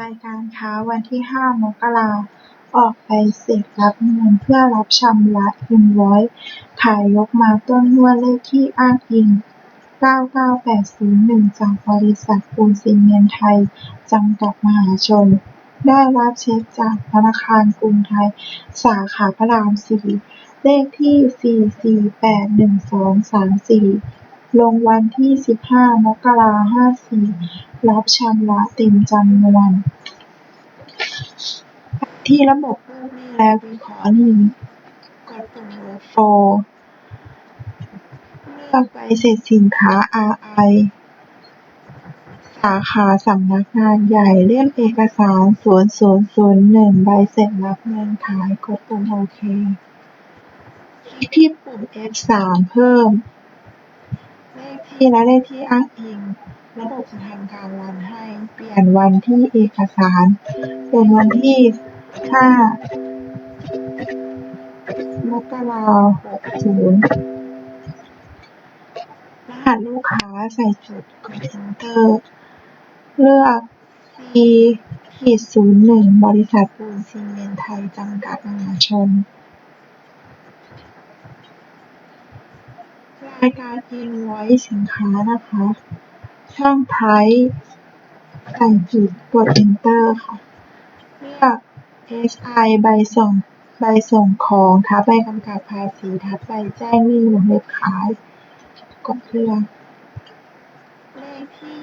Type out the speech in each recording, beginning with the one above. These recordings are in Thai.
รายการค้าวันที่5มกราออกใบเสร็จรับเงินเพื่อรับชำระอินวอยซ์ ขายยกมาต้นงวดเลขที่อ้างอิง 99801 จากบริษัทปูนซีเมนต์ไทย จำกัดมหาชน ได้รับเช็คจากธนาคารกรุงไทย สาขาพระราม 4 เลขที่ 4481234 ลงวันที่15มกราคม54รับชำระเต็มจำนวน ที่ระบบลูกหนี้และวิเคราะห์หนี้กดปุ่ม Workflow เลือกใบเสร็จสินค้า RI สาขาสำนักงานใหญ่เล่มเอกสาร 0001 ใบเสร็จรับเงินขายกดปุ่มโอเค คลิกที่ปุ่ม F3 เพิ่ม ที่และเลขที่อ้างอิง ระบบจะทำการรันให้ เปลี่ยนวันที่เอกสาร เป็นวันที่ 5 มกราคม60รหัสลูกค้าใส่จุดกด Enter เลือก C-01 บริษัทปูนซีเมนไทย จำกัดมหาชน รายการอินวอยซ์สินค้านะคะ ช่อง Price ใส่จุดกด Enter ค่ะ เลือก SI ใบส่งใบส่งของทับใบกำกับภาษีทับใบแจ้งหนี้วงเล็บขาย กดเลือกเลขที่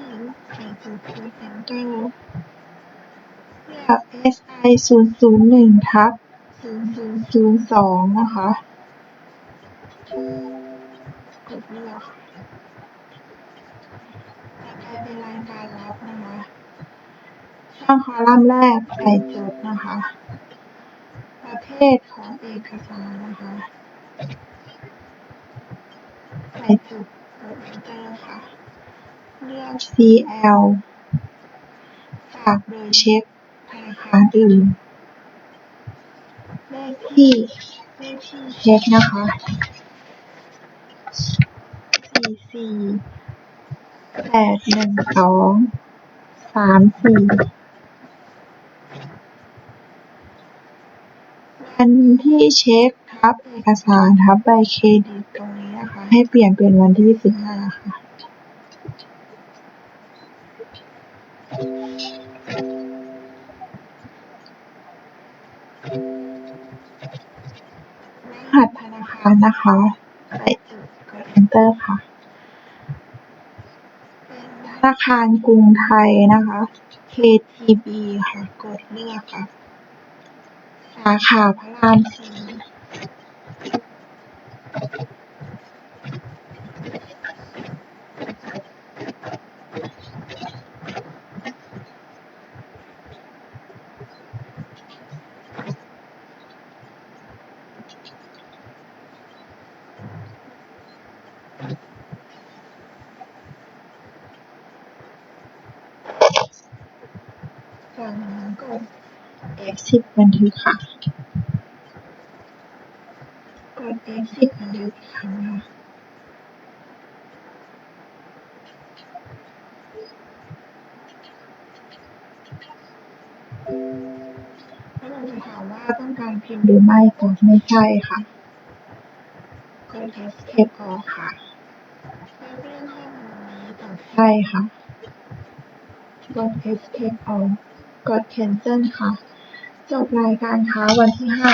ใส่จุดกด Enter เลือก SI 001ทับ0002นะคะ กดเลือกค่ะต่อไปเป็นรายการรับนะคะช่องคอลัมน์แรกใส่จุดนะคะ ประเภทของเอกสารนะคะใส่จุดกด Enter ค่ะ เลือก CL ฝากโดยเช็คธนาคารอื่นเลขที่เลขที่เช็คนะคะ 4481234วันที่เช็คทับเอกสารทับใบเครดิตตรงนี้นะคะ ให้เปลี่ยนเป็นวันที่15ค่ะรหัสธนาคารนะคะ ใส่จุดกด Enter ค่ะ ธนาคารกรุงไทยนะคะ KTB ค่ะ กดเลือกค่ะ สาขาพระราม4 จากนั้นกด F10 บันทึกค่ะ กด F10 บันทึกอีกครั้งค่ะแล้วเราจะถามว่าต้องการพิมพ์หรือไม่กดไม่ใช่ค่ะ กด Escape ออกค่ะแล้วเรื่องข้อมูลนี้กดใช่ค่ะ กด Escape ออก กดแคนเซิลค่ะ จบรายการค้าวันที่ห้า